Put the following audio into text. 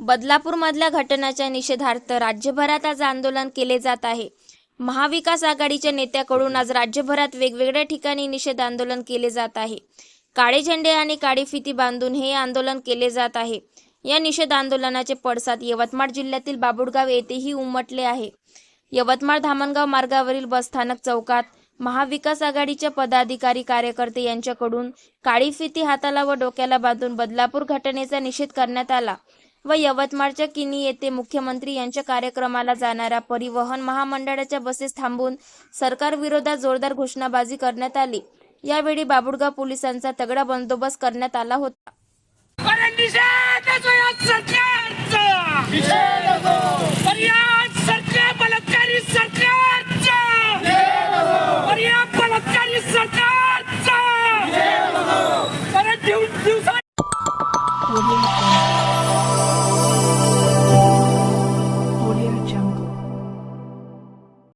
बदलापूरमधल्या घटनाच्या निषेधार्थ राज्यभरात आज आंदोलन केले जात आहे. महाविकास आघाडीच्या नेत्याकडून आज राज्यभरात वेगवेगळ्या ठिकाणी निषेध आंदोलन केले जात आहे. काळे झेंडे आणि काळी फिती बांधून हे आंदोलन केले जात आहे. या निषेध आंदोलनाचे पडसाद यवतमाळ जिल्ह्यातील बाबुळगाव येथेही उमटले आहे. यवतमाळ धामणगाव मार्गावरील बसस्थानक चौकात महाविकास आघाडीच्या पदाधिकारी कार्यकर्ते यांच्याकडून काळी फिती हाताला व डोक्याला बांधून बदलापूर घटनेचा निषेध करण्यात आला व यवतमाळच्या किनी येथे मुख्यमंत्री यांच्या कार्यक्रमाला जाणाऱ्या परिवहन महामंडळाच्या बसेस थांबवून सरकारविरोधात जोरदार घोषणाबाजी करण्यात आली. यावेळी बाबुळगाव पोलिसांचा तगडा बंदोबस्त करण्यात आला होता. You